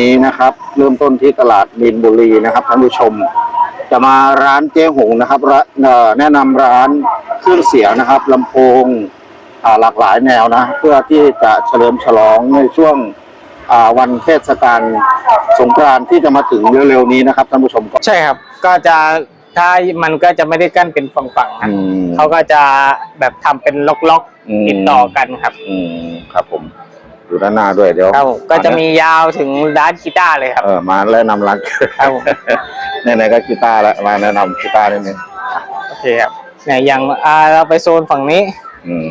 นี้นะครับ เริ่มต้นที่ตลาดมีนบุรีนะครับท่านผู้ชม จะมาร้านเจ๊หงนะครับร้านเอ่อแนะนำร้านเครื่องเสียงนะครับลำโพงอ่าหลากหลายแนวนะ เพื่อที่จะเฉลิมฉลองในช่วงอ่าวันเทศกาลสงกรานต์ที่จะมาถึงเร็วๆนี้นะครับท่านผู้ชมก็ใช่ครับ ก็จะถ้ามันก็จะไม่ได้กั้นเป็นฝั่งๆนะอืมเขาก็จะแบบทำเป็นล็อกอืมๆติดต่อกันครับ อืมครับผม อยู่ด้านหน้าด้วยเดี๋ยวครับผมก็จะมียาวถึงร้านกีตาร์เลยครับ เออมาแนะนำร้านครับผมไหนๆก็กีตาร์แล้วมาแนะนำกีตาร์นิดนึงโอเคครับเนี่ยอย่างอ่าเราไปโซนฝั่งนี้ อืม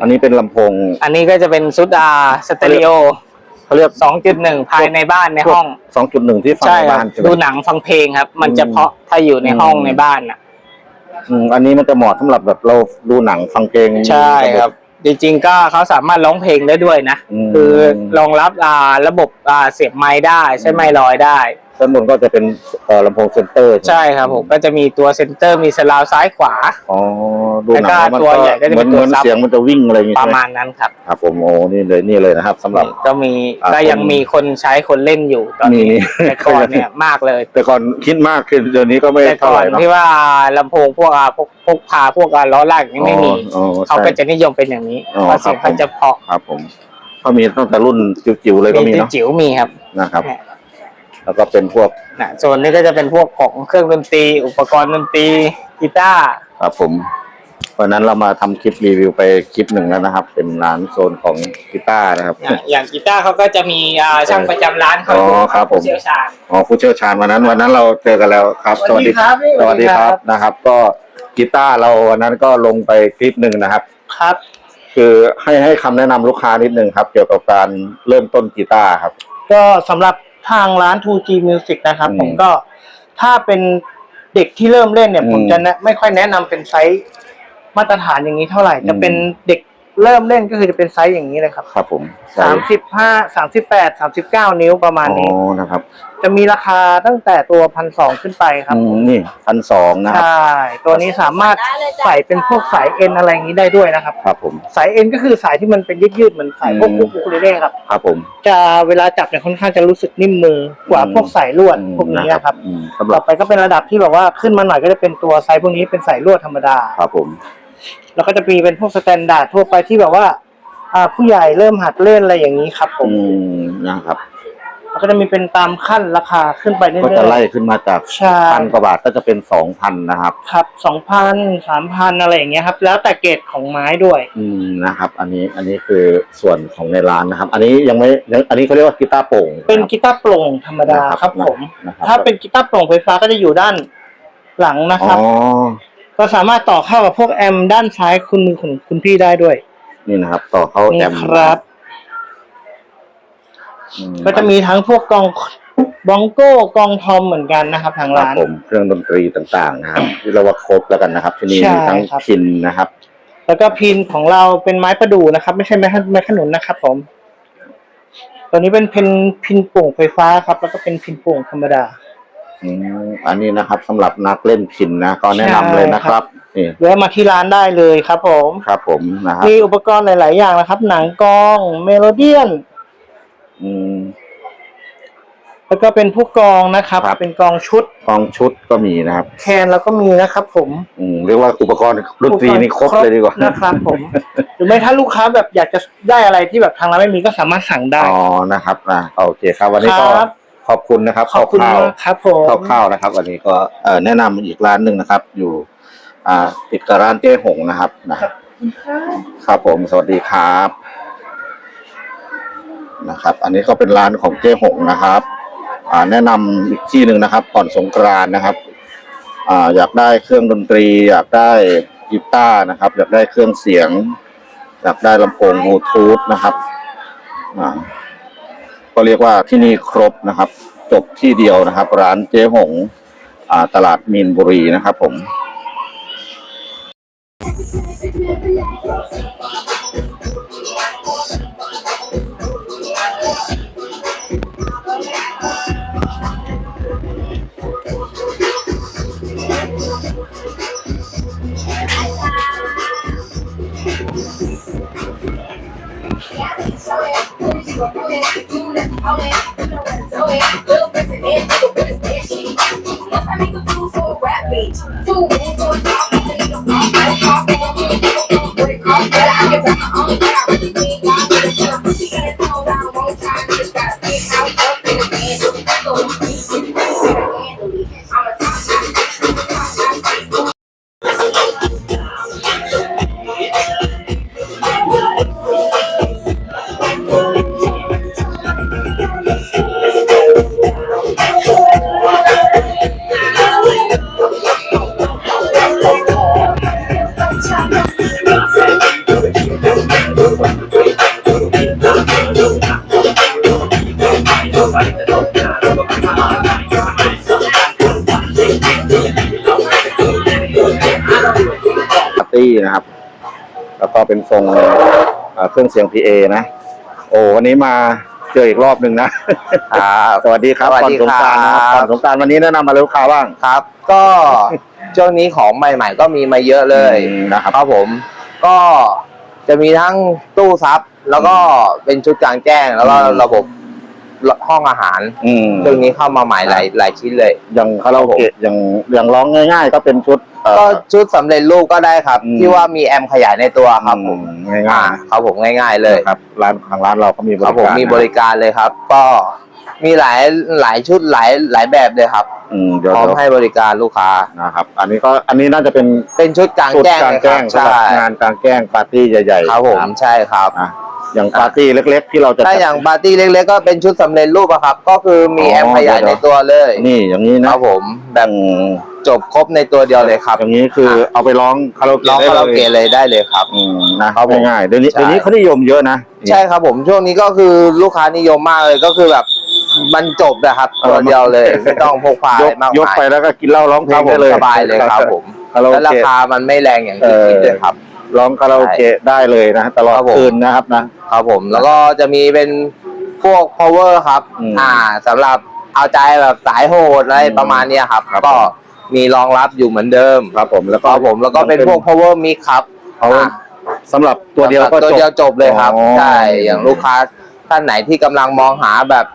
อันนี้เป็นลำโพง อันนี้ก็จะเป็นซุดอาสเตอริโอเขาเรียก2.1ภายในบ้านในห้องสองจุดหนึ่งที่ฟังใช่ในครับ้าบนใช่ไหมดูหนังฟังเพลงครับ มันจะอืมเพาะถ้าอยู่ในห้องอืมในบ้านอะ อืมอันนี้มันจะเหมาะสำหรับแบบเราดูหนังฟังเพลง ใช่ครับ จริงๆก็เขาสามารถร้องเพลงได้ด้วยนะ อืม คือรองรับอ่าระบบอ่าเสียบไม้ได้ใช้ไม้ลอยได้ ด้านบนก็จะเป็นเอ่อลำโพงเซนเตอร์ใช่ครับผมก็จะมีตัวเซนเตอร์มีสลาวซ้ายขวา อ๋อดูหนังแล้วก็มันตัวใหญ่ก็จะเป็นเหมือนตัวเหมือนซับ เสียงมันจะวิ่งอะไรอย่างงี้ปใช่ระไหมมาณนั้นครับครับผมโอ้นี่เลยนี่เลยนะครับสำหรับ ก็มีอ่าก็ยังคนมีคนใช้คนเล่นอยู่ตอนนี้มี แต่ก่อนเนี่ยมากเลย แต่ก่อนคิดมากขึ้นเดี๋ยวนี้ก็ไม่แต่เท่าก่ไหอนร่เนอะที่ว่าลำโพงพวกอ่าพวกพวกพาพวกอ่าล้อลากอย่างนี้ไม่มี อ๋ออ๋อเขาก็ใช่ จะนิยมเป็นอย่างนี้อ๋อเพราะเสียงครับผมเขาจะเพาะครับผมก็มีตั้งแต่รุ่นจิ๋วๆเลยก็มีมีเนาะจิ๋วมีครับนะครับเนี่ย แล้วก็เป็นพวกนะโซนนี้ก็จะเป็นพวกของเครื่องดนตรี อุปกรณ์ดนตรีกีตาร์ครับผมวันนั้นเรามาทำคลิปรีวิวไปคลิปหนึ่งแล้วนะครับ เป็นร้านโซนของกีตาร์นะครับนะอย่างกีตาร์เขาก็จะมีอ่าช่างประจำร้านเขาอ๋อครับผมเชี่ยวชาญอ๋อผู้เชี่ยวชาญวันนั้นวันนั้นเราเจอกันแล้วครับสวัสดีครับพี่สวัสดีครับนะครับ ก็กีตาร์เราวันนั้นก็ลงไปคลิปหนึ่งนะครับครับ คือให้ให้คำแนะนำลูกค้านิดนึงครับ เกี่ยวกับการเริ่มต้นกีตาร์ครับ ก็สำหรับ ทางร้าน 2G Music นะครับอืมผมก็ถ้าเป็นเด็กที่เริ่มเล่นเนี่ยอืมผมจะแนะไม่ค่อยแนะนำเป็นไซส์มาตรฐานอย่างนี้เท่าไหร่อืมจะเป็นเด็ก เริ่มเล่นก็คือจะเป็นไซส์อย่างนี้เลยครับครับผมสามสิบห้าสามสิบแปดสามสิบเก้านิ้วประมาณอ๋อนี้นะครับ จะมีราคาตั้งแต่ตัวพันสองขึ้นไปครับอืมนี่พันสองนะครับใช่ตัวนี้สามารถใส่เป็นพวกสายเอ็นอะไรอย่างนี้ได้ด้วยนะครับครับผมสายเอ็นก็คือสายที่มันเป็นยืดๆเหมือนสายพวกอืมอุคูเลเล่ครับครับผมจะเวลาจับเนี่ยค่อนข้างจะรู้สึกนิ่มมือกว่าอืมพวกสายลวดพวกนี้นะครับอืมสำหต่รัอบไปก็เป็นระดับที่แบบว่าขึ้นมาหน่อยก็จะเป็นตัวไซส์พวกนี้เป็นสายลวดธรรมดาครับผม แล้วก็จะมีเป็นพวกสแตนดาร์ดทั่วไปที่แบบว่า อ่าผู้ใหญ่เริ่มหัดเล่นอะไรอย่างนี้ครับผมอืมนะครับ แล้วก็จะมีเป็นตามขั้นราคาขึ้นไปเรื่ก็จะอยไล่ขึ้นมาจากๆใช่พันกว่าบาทก็จะเป็นสองพันนะครับ ครับสองพันสามพันอะไรอย่างเงี้ยครับ แล้วแต่เกรดของไม้ด้วย อืมนะครับ อันนี้อันนี้คือส่วนของในร้านนะครับ อันนี้ยังไม่ยังอันนี้เขาเรียกว่ากีตาร์โปร่งเป็นกีตาร์โปร่งธรรมดานะครับผม นะครับถ้าเป็นกีตาร์โปร่งไฟฟ้าก็จะอยู่ด้านหลังนะคอ๋รับ อ ก็สามารถต่อเข้ากับพวกแอมด้านซ้ายคุณมือของคุณพี่ได้ด้วยนี่นะครับ ต่อเข้าแอนี่มครับ อืก็จะมีทั้งพวกกองบองโก้กองทอมเหมือนกันนะครับ ทางครับร้าน ผมเครื่องดนตรีต่างๆนะครับที่เราว่าครบแล้วกันนะครับ ที่นี่ใช่มีทั้งครับ พินนะครับ แล้วก็พินของเราเป็นไม้ประดู่นะครับ ไม่ใช่ไม้ขไม้ขนุนนะครับ ผม ตัวนี้เป็นพินพินโป่งไฟฟ้าครับ แล้วก็เป็นพินโป่งธรรมดา อืมอันนี้นะครับสำหรับนักเล่นพินนะก็แนะนำเลยนะครับนี่แวะมาที่ร้านได้เลยครับผม ครับผมนะครับมีอุปกรณ์หลาย ๆ อย่างนะครับ หนังกองเมโลเดียน อืม แล้วก็เป็นผู้กองนะครับ ครับ เป็นกองชุดกองชุดก็มีนะครับ แคนแล้วก็มีนะครับผมอืมเรียกว่าอุปกรณ์ดนตรีนี่ครบเลยดีกว่า นะครับผม หรือไม่ถ้าลูกค้าแบบอยากจะได้อะไรที่แบบทางร้านไม่มีก็สามารถสั่งได้ อ๋อนะครับอ่าโอเคครับ วันนี้ก็ครับ ขอบคุณนะครับขอบคุณข้าวมากครับผมๆข้าวๆนะครับวันนี้ก็เอ่อแนะนำอีกร้านหนึ่งนะครับ อยู่ อ่าติดกับร้านเจ๊หงนะครับนะครับครับผมสวัสดีครับนะครับ อันนี้ก็เป็นร้านของเจ๊หงนะครับ อ่าแนะนำอีกที่หนึ่งนะครับก่อนสงกรานต์นะครับ อ่าอยากได้เครื่องดนตรี อยากได้กีตาร์นะครับ อยากได้เครื่องเสียง อยากได้ลำโพงบลูทูธนะครับ อ่า ก็เรียกว่าที่นี่ครบนะครับ จบที่เดียวนะครับ ร้านเจ๊หงตลาดมีนบุรีนะครับผม เป แล้วก็เป็นทรงเอ่อเครื่องเสียง PA นะ โอ้วันนี้มาเจออีกรอบหนึ่งนะ สวัสดีครับสวัสก่อนดีสงกรารนะครับครับก่อนสงกรารวันนี้แนะนำมาเลยลูกค้าบ้างครับ ก็ช่วงนี้ของใหม่ๆก็มีมาเยอะเลยอืมนะครับครับผม ก็จะมีทั้งตู้ซับ แล้วก็เป็นชุดกลางแจ้ง แล้วก็อืมระบบห้องอาหารอืมช่วงนี้เข้ามาใหม่หลายหลายชิ้นเลย อย่างคาราโอเกะอย่างอย่างร้องง่าย ๆ ก็เป็นชุด เอ่อก็ชุดสำเร็จรูปก็ได้ครับ อืม ที่ว่ามีแอมขยายในตัวครับผมง่ายอ่าๆนะครับผมง่ายๆเลยครับร้านทางร้านเราก็มีบครัริบผมการมีบริการเลยครับ ก็มีหลายหลายชุดหลายหลายแบบเลยครับอืมเดี๋ยวพร้อมเดี๋ยวให้บริการลูกค้านะครับ อันนี้ก็อันนี้น่าจะเป็นเป็นชุดกลางชุดแจ้งกลางเลยคแจ้รับงสำหรับใช่งานกลางแจ้งปาร์ตี้ใหญ่ๆครับผมนะใช่ครับอะอย่างปาร์ตี้เล็ก ๆ ที่เราจะถ้าจัด อย่างปาร์ตี้เล็กๆก็เป็นชุดสำเร็จรูปอะครับ ก็คือมีอ๋อแอมขยายเดี๋ในยว ตัวเลยนี่อย่างนี้นะ ครับผม แบแบบบ จบครบในตัวเดียวเลยครับ อย่างนี้คือเอาไปร้องคาราโอร้องเกะได้คาราโอเลเกะยเลยได้เลยครับ อืมนะครับผมง่ายๆเดี๋ยวนี้ใช่ เดี๋ยวนี้เขานิยมเยอะนะใช่ครับผมช่วงนี้ก็คือลูกค้านิยมมากเลยก็คือแบบมันจบนะครับเออตัวเดียวเลยไม่ต้องพกพายกอะไรมากยกมายไปแล้วก็กินเหล้าร้องเพลครังบผได้มเลยสบายเลยครับผมคาราโอและราเกะคามันไม่แรงอย่างที่คิดเลยครับ ร้องคาราโอเกะได้เลยนะตลอดครับผม คืนนะครับนะ ครับผมแล้วก็จะมีเป็นพวก power ครับ อืมอ่าสำหรับเอาใจแบบสายโหดอะไรอืมประมาณเนี้ยครับ ครับก็มี รองรับอยู่เหมือนเดิมครับผมแล้วคก็รับผมแล้วก็เป็นพวก power mix ครับเขาอ่าสำหรับตัวเดียวก็ตัวเดียวจบเลยครับอ๋อ ใช่อย่างลูกค้าท่านไหนที่กำลังมองหาแบบ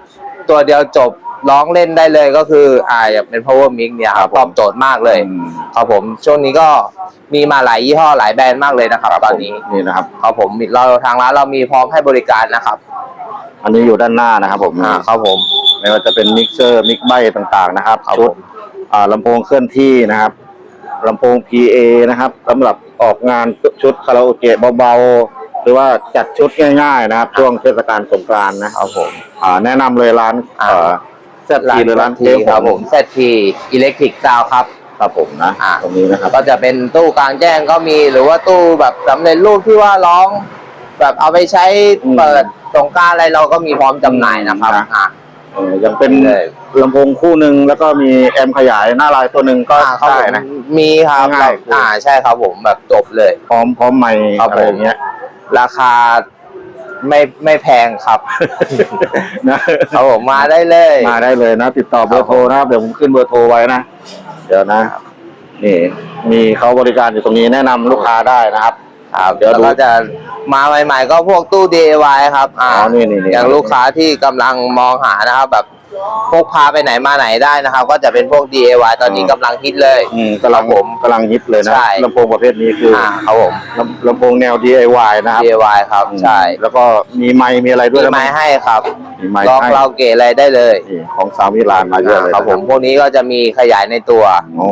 ตัวเดียวจบร้องเล่นได้เลยก็คืออ่าอย่างเป็น power mix เนี่ยครับตอบโจทย์มากเลย อืมครับผมช่วงนี้ก็มีมาหลายยี่ห้อหลายแบรนด์มากเลยนะครับตอนนี้นี่นะครับ ครับผมเราทางร้านเรามีพร้อมให้บริการนะครับอันนี้อยู่ด้านหน้านะครับผม อ่าครับผม ไม่ว่าจะเป็นมิกเซอร์มิกไบต่างๆนะครับครับชุดผมอ่า ลำโพงเคลื่อนที่นะครับลำโพง PA นะครับสำหรับออกงานชุดคาราโอเกะเบาๆ หรือว่าจัดชุดง่ายๆนะครับ ช่วงเทศกาลสงกรานต์นะครับผมอ่าแนะนำเลยร้านอ่าเอ่อแซทีหรือร้านทีเทครับผมเซตทีอิเล็กทริกซาวครับครับผมนะอ่าตรงนี้นะครับก็จะเป็นตู้กลางแจ้งก็มีหรือว่าตู้แบบสำเร็จรูปที่ว่าร้อง แบบเอาไปใช้อืมเปิดสงกรารอะไรเราก็มีพร้อมจำหน่ายนะครับ นะอ่าเออยังเป็นเลยลำโพงคู่หนึ่งแล้วก็มีแอมป์ขยายหน้าลายตัวหนึ่งก็อ่าครับได้ผมนะ มีครับง่ายๆ อ่าใช่ครับผมแบบจบเลย พร้อมพร้อมไมค์ครับอะไรอย่างเงี้ยราคาไม่ไม่แพงครับ นะครับผมมาได้เลย มาได้เลยนะ ติดต่อเบอร์โทรนะครับเดี๋ยวผมขึ้นเบอร์โทรไว้นะ เดี๋ยวนะ นี่ มีเขาบริการอยู่ตรงนี้แนะนำลูกค้าได้นะครับ ครับเดี๋ยวแล้วดู ก็จะมาใหม่ ๆ ก็พวกตู้ DIY ครับอ่าอ๋อนี่นี่นี่ อย่างลูกค้าที่กำลังมองหานะครับ แบบพกพาไปไหนมาไหนได้นะครับ ก็จะเป็นพวก DIY ตอนนี้กำลังฮิตเลย อืมกำลังครับผมกำลังฮิตเลยนะใช่ ลำโพงประเภทนี้คือออ่าครับผม ลำลำโพงแนว DIY นะครับ DIY ครับอืมใช่แล้วก็มีไมค์มีอะไรด้มีวยนะไม้ให้ครับมีไมค์ลองให้เราเกะอะไรได้เลยนี่ของสามิลานมาเยอะเลยครับผมพวกนี้ก็จะมีขยายในตัวโอ้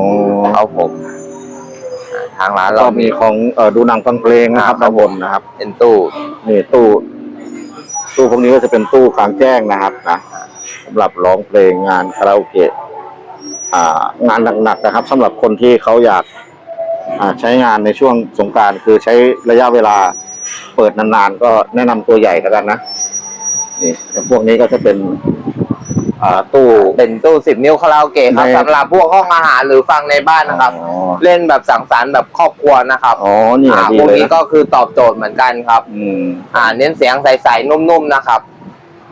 ครับผมอ่า ทางร้านก็เรามีมีของเอ่อดูหนังฟังเพลงนะครับอ่าครับด้านบนนะครับเป็นตู้ นี่ตู้ ตู้พวกนี้ก็จะเป็นตู้กลางแจ้งนะครับนะสำหรับร้องเพลงงานคาราโอเกะอ่างานหนักๆนะครับสำหรับคนที่เขาอยากอ่าใช้งานในช่วงสงกรารคือใช้ระยะเวลาเปิดนานๆก็แนะนำตัวใหญ่กันนะนี่แต่พวกนี้ก็จะเป็น อ่าตู้เป็นตู้สิบนิ้วคาราโอเกะครับใน สำหรับพวกห้องอาหารหรือฟังในบ้านนะครับ อ๋อเล่นแบบสังสรรค์แบบครอบครัวนะครับอ๋อนี่อ่าดีพวกเลยนี้นะก็คือตอบโจทย์เหมือนกันครับ อืมอ่าเน้นเสียงใสๆนุ่มๆนะครับ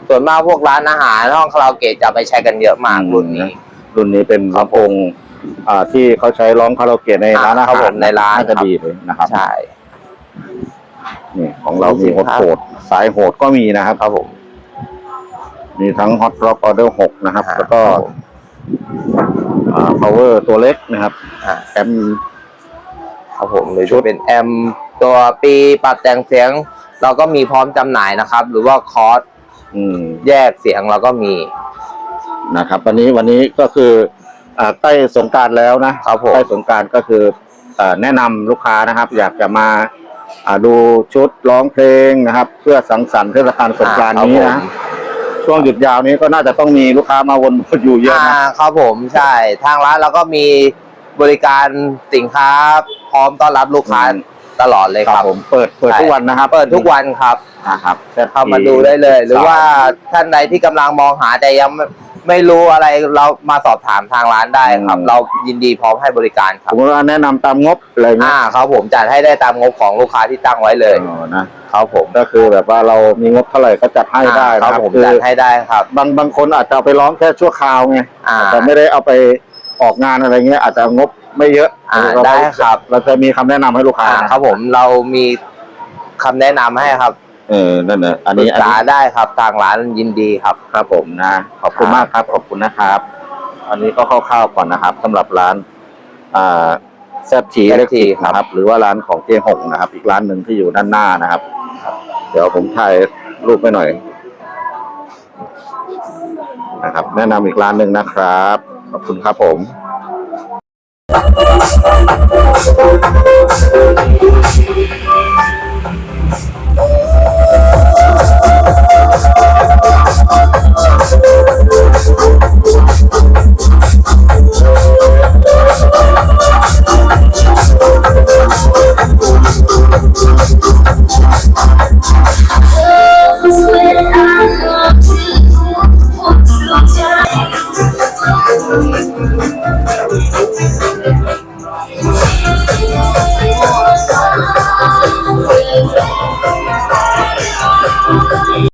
ส่วนมากพวกร้านอาหารห้องคาราโอเกะจะไปใช้กันเยอะมากรุ่นนี้ รุ่นนี้เป็นลำโพงอ่าที่เขาใช้ร้องคาราโอเกะในร้านอาครัหาบผรมในร้านน่าจะครับ ดีเลยนะครับใช่ นี่ของเรามีมีสินค้าโหดๆสายโหดก็มีนะครับครับผม มีทั้ง Hot Rock Order 6 นะครับ อ่าแล้วก็ครับผม อ่า power ตัวเล็กนะครับอ่า แอมครับผมหรือจะเป็นแอมตัวปีปรับแต่งเสียง เราก็มีพร้อมจำหน่ายนะครับ หรือว่าคอร์สอืมแยกเสียงเราก็มี นะครับ วันนี้วันนี้ก็คืออ่าใกล้สงกรารแล้วนะครับผม ใกล้สงกรารก็คืออ่าแนะนำลูกค้านะครับ อยากจะมาอ่าดูชุดร้องเพลงนะครับ เพื่อสังสรรค์เทศกาลสงกรานต์นี้อ่าครันะบผม ช่วงหยุดยาวนี้ก็น่าจะต้องมีลูกค้ามาวนอยู่เยอะอ่านะ ครับผมใช่ ทางร้านเราก็มีบริการสินค้าพร้อมต้อนรับลูกค้าอืม ตลอดเลยคครัรับบผมเปิดเปิดใช่ทุกวันนะครับเปิดทุกวันครับ นะครับเข้ามาดูได้เลย หรือว่าท่านใดที่กำลังมองหาแต่ยังไม่ไม่รู้อะไรเรามาสอบถามทางร้านได้ครับ เรายินดีพร้อมให้บริการคผรับมว่าแนะนำตามงบอะไรเงี้อ่ายครับผมจัดให้ได้ตามงบของลูกค้าที่ตั้งไว้เลยอ๋อนะ ครับผมก็คือแบบว่าเรามีงบเท่าไหร่ก็จัดให้ได้อ่านะคครัรับบผมคือจัดให้ได้ครับ บางบางคนอาจจะเอาไปร้องแค่ชั่วคราวไงอ่า แต่ไม่ได้เอาไปออกงานอะไรเงี้ยอาจจะงบไม่เยอะอ่าเาได้ครับ เราจะมีคำแนะนำให้ลูกค้าอ่าครับผมเรามีคำแนะนำให้ครับเออนั่นน่ะอันปรึนี้กอันษานี้ได้ครับทางร้านยินดีครับ ครับผมนะ ขอบคุณครับมากครับขอบคุณนะครับ อันนี้ก็คร่าวๆก่อนนะครับสำหรับร้านอ่าแซทีเล็กทีนะครับ หรือว่าร้านของเจ๊หงนะครับ อีกร้านหนึ่งที่อยู่ด้านหน้านะครับ เดี๋ยวผมถ่ายรูปไปหน่อยนะครับ แนะนำอีกร้านหนึ่งนะครับ ขอบคุณครับผม